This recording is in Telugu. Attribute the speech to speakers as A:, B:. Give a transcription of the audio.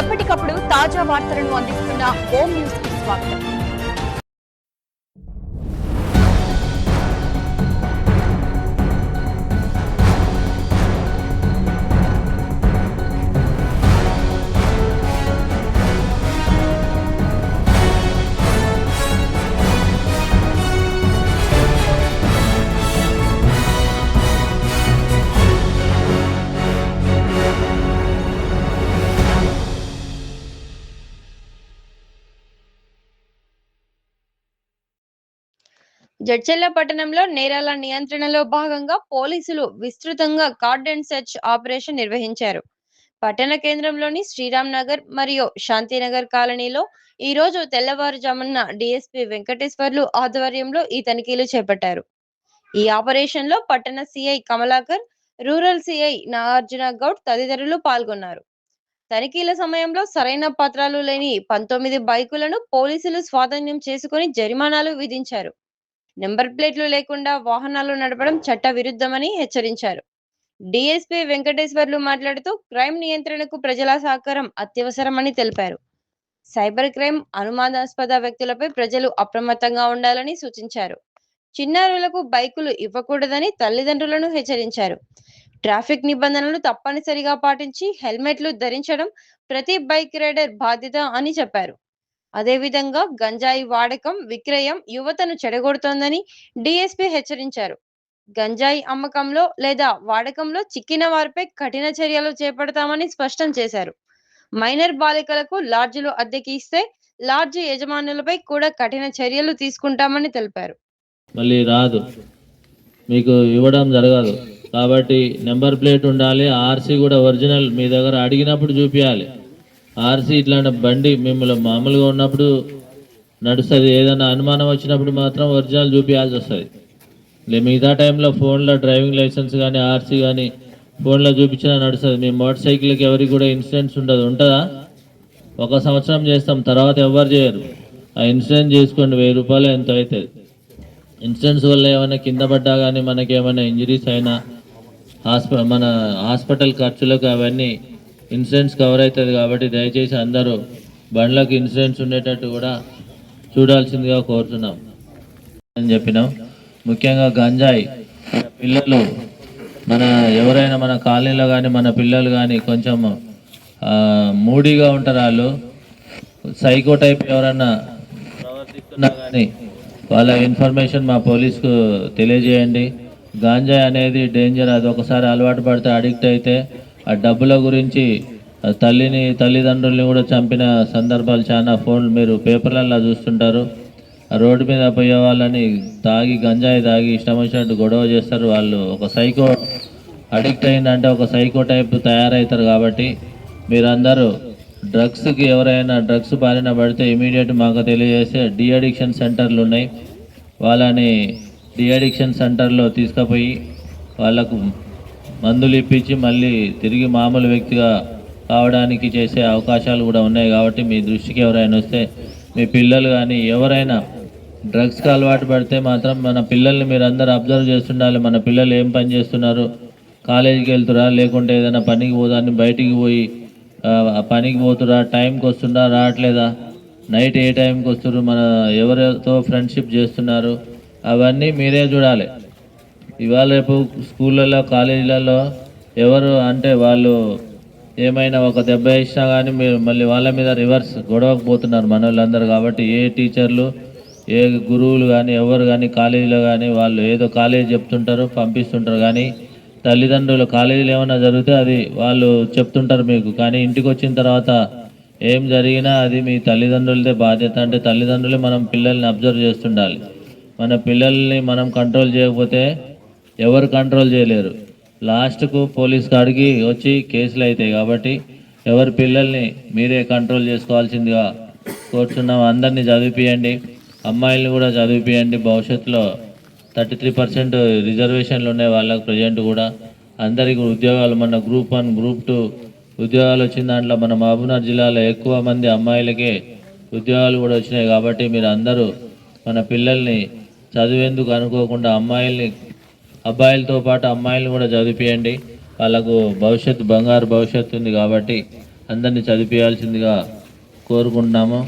A: ఎప్పటికప్పుడు తాజా వార్తలను అందిస్తున్న హోమ్ న్యూస్కి స్వాగతం.
B: జడ్చెల్ల పట్టణంలో నేరాల నియంత్రణలో భాగంగా పోలీసులు విస్తృతంగా కార్డెన్ సెర్చ్ ఆపరేషన్ నిర్వహించారు. పట్టణ కేంద్రంలోని శ్రీరామ్ నగర్ మరియు శాంతినగర్ కాలనీలో ఈ రోజు తెల్లవారుజామున డిఎస్పీ వెంకటేశ్వర్లు ఆధ్వర్యంలో ఈ తనిఖీలు చేపట్టారు. ఈ ఆపరేషన్లో పట్టణ CI Kamalakar rural CI Nagarjuna Goud తదితరులు పాల్గొన్నారు. తనిఖీల సమయంలో సరైన పత్రాలు లేని పంతొమ్మిది బైకులను పోలీసులు స్వాధీనం చేసుకుని జరిమానాలు విధించారు. నెంబర్ ప్లేట్లు లేకుండా వాహనాలు నడపడం చట్ట విరుద్ధమని హెచ్చరించారు. డిఎస్పీ వెంకటేశ్వర్లు మాట్లాడుతూ క్రైమ్ నియంత్రణకు ప్రజల సహకారం అత్యవసరమని తెలిపారు. సైబర్ క్రైమ్ అనుమానాస్పద వ్యక్తులపై ప్రజలు అప్రమత్తంగా ఉండాలని సూచించారు. చిన్నారులకు బైకులు ఇవ్వకూడదని తల్లిదండ్రులను హెచ్చరించారు. ట్రాఫిక్ నిబంధనలు తప్పనిసరిగా పాటించి హెల్మెట్లు ధరించడం ప్రతి బైక్ రైడర్ బాధ్యత అని చెప్పారు. అదేవిధంగా గంజాయి వాడకం విక్రయం యువతను చెడగొడుతోందని డిఎస్పీ హెచ్చరించారు. గంజాయి అమ్మకంలో లేదా వాడకంలో చిక్కిన వారిపై కఠిన చర్యలు చేపడతామని స్పష్టం చేశారు. మైనర్ బాలికలకు లాడ్జిలు అద్దెకి ఇస్తే లాడ్జ్ యజమానులపై కూడా కఠిన చర్యలు తీసుకుంటామని తెలిపారు.
C: మళ్ళీ రాదు. మీకు ఇవ్వడం జరగదు. కాబట్టి నెంబర్ ప్లేట్ ఉండాలి ఆర్సీ కూడా ఒరిజినల్ మీ దగ్గర అడిగినప్పుడు చూపించాలి ఆర్సీ ఇట్లాంటి బండి మిమ్మల్ని మామూలుగా ఉన్నప్పుడు నడుస్తుంది. ఏదైనా అనుమానం వచ్చినప్పుడు మాత్రం ఒరిజినల్ చూపించాల్సి వస్తుంది. లే మిగతా టైంలో ఫోన్లో డ్రైవింగ్ లైసెన్స్ కానీ ఆర్సీ కానీ ఫోన్లో చూపించినా నడుస్తుంది. మీ మోటార్ సైకిల్కి ఎవరికి కూడా ఇన్సూరెన్స్ ఉండదు. ఉంటుందా? ఒక సంవత్సరం చేస్తాం తర్వాత ఎవరు చేయరు. ఆ ఇన్సూరెన్స్ చేసుకోండి వెయ్యి రూపాయలు ఎంత అవుతుంది? ఇన్సూరెన్స్ వల్ల ఏమైనా కింద పడ్డా కానీ మనకి ఏమైనా ఇంజరీస్ అయినా హాస్ప మన హాస్పిటల్ ఖర్చులకు అవన్నీ ఇన్సూరెన్స్ కవర్ అవుతుంది కాబట్టి దయచేసి అందరూ బండ్లకు ఇన్సూరెన్స్ ఉండేటట్టు కూడా చూడాల్సిందిగా కోరుతున్నాం అని చెప్పినాం. ముఖ్యంగా గంజాయి పిల్లలు మన ఎవరైనా మన కాలనీలో కానీ మన పిల్లలు కానీ కొంచెం మూడీగా ఉంటారు వాళ్ళు. సైకో టైప్ ఎవరన్నా ప్రవర్తిస్తున్నా కానీ వాళ్ళ ఇన్ఫర్మేషన్ మా పోలీస్కు తెలియజేయండి. గాంజాయి అనేది డేంజర్ అది ఒకసారి అలవాటు పడితే అడిక్ట్ అయితే ఆ డబ్బుల గురించి తల్లిని తల్లిదండ్రుల్ని కూడా చంపిన సందర్భాలు చాలా ఫోన్ మీరు పేపర్లలో చూస్తుంటారు. రోడ్డు మీద పోయే వాళ్ళని తాగి గంజాయి తాగి ఇష్టం వచ్చినట్టు గొడవ చేస్తారు. వాళ్ళు ఒక సైకో అడిక్ట్ అయిందంటే ఒక సైకో టైప్ తయారవుతారు కాబట్టి మీరందరూ డ్రగ్స్కి ఎవరైనా డ్రగ్స్ బారిన పడితే ఇమీడియట్ మాకు తెలియజేస్తే డిఅడిక్షన్ సెంటర్లు ఉన్నాయి. వాళ్ళని డిఅడిక్షన్ సెంటర్లో తీసుకుపోయి వాళ్ళకు మందులు ఇప్పించి మళ్ళీ తిరిగి మామూలు వ్యక్తిగా కావడానికి చేసే అవకాశాలు కూడా ఉన్నాయి కాబట్టి మీ దృష్టికి ఎవరైనా వస్తే మీ పిల్లలు కానీ ఎవరైనా డ్రగ్స్కి అలవాటు పడితే మాత్రం మన పిల్లల్ని మీరు అబ్జర్వ్ చేస్తుండాలి. మన పిల్లలు ఏం పని చేస్తున్నారు? కాలేజీకి వెళ్తురా? లేకుంటే ఏదైనా పనికి పోదాన్ని బయటికి పోయి పనికి పోతురా? టైంకి వస్తుందా? రావట్లేదా? నైట్ ఏ టైంకి వస్తున్నారు మన ఎవరితో ఫ్రెండ్షిప్ చేస్తున్నారు? అవన్నీ మీరే చూడాలి. ఇవాళ రేపు స్కూళ్ళలో కాలేజీలలో ఎవరు అంటే వాళ్ళు ఏమైనా ఒక దెబ్బ ఇచ్చినా కానీ మీరు మళ్ళీ వాళ్ళ మీద రివర్స్ గొడవకు పోతున్నారు మన కాబట్టి ఏ టీచర్లు ఏ గురువులు కానీ ఎవరు కానీ కాలేజీలో కానీ వాళ్ళు ఏదో కాలేజీ చెప్తుంటారు పంపిస్తుంటారు కానీ తల్లిదండ్రులు కాలేజీలు ఏమైనా జరిగితే అది వాళ్ళు చెప్తుంటారు మీకు. కానీ ఇంటికి వచ్చిన తర్వాత ఏం జరిగినా అది మీ తల్లిదండ్రులదే బాధ్యత. అంటే తల్లిదండ్రులే మనం పిల్లల్ని అబ్జర్వ్ చేస్తుండాలి. మన పిల్లల్ని మనం కంట్రోల్ చేయకపోతే ఎవరు కంట్రోల్ చేయలేరు. లాస్ట్కు పోలీస్ కాడికి వచ్చి కేసులు అవుతాయి కాబట్టి ఎవరి పిల్లల్ని మీరే కంట్రోల్ చేసుకోవాల్సిందిగా కోరుతున్నాం అందరినీ చదివిపియండి. అమ్మాయిల్ని కూడా చదివిపియండి. భవిష్యత్తులో థర్టీ త్రీ పర్సెంట్ రిజర్వేషన్లు ఉన్నాయి వాళ్ళకి ప్రజెంట్ కూడా. అందరికీ ఉద్యోగాలు మన గ్రూప్ వన్ గ్రూప్ టూ ఉద్యోగాలు వచ్చిన దాంట్లో మన మహబూబ్నగర్ జిల్లాలో ఎక్కువ మంది అమ్మాయిలకే ఉద్యోగాలు కూడా వచ్చినాయి కాబట్టి మీరు అందరూ మన పిల్లల్ని చదివేందుకు అనుకోకుండా అమ్మాయిల్ని అబ్బాయిలతో పాటు అమ్మాయిలను కూడా చదివిపియండి. వాళ్ళకు భవిష్యత్తు బంగారు భవిష్యత్తు ఉంది కాబట్టి అందరినీ చదివించాల్సిందిగా కోరుకుంటున్నాము.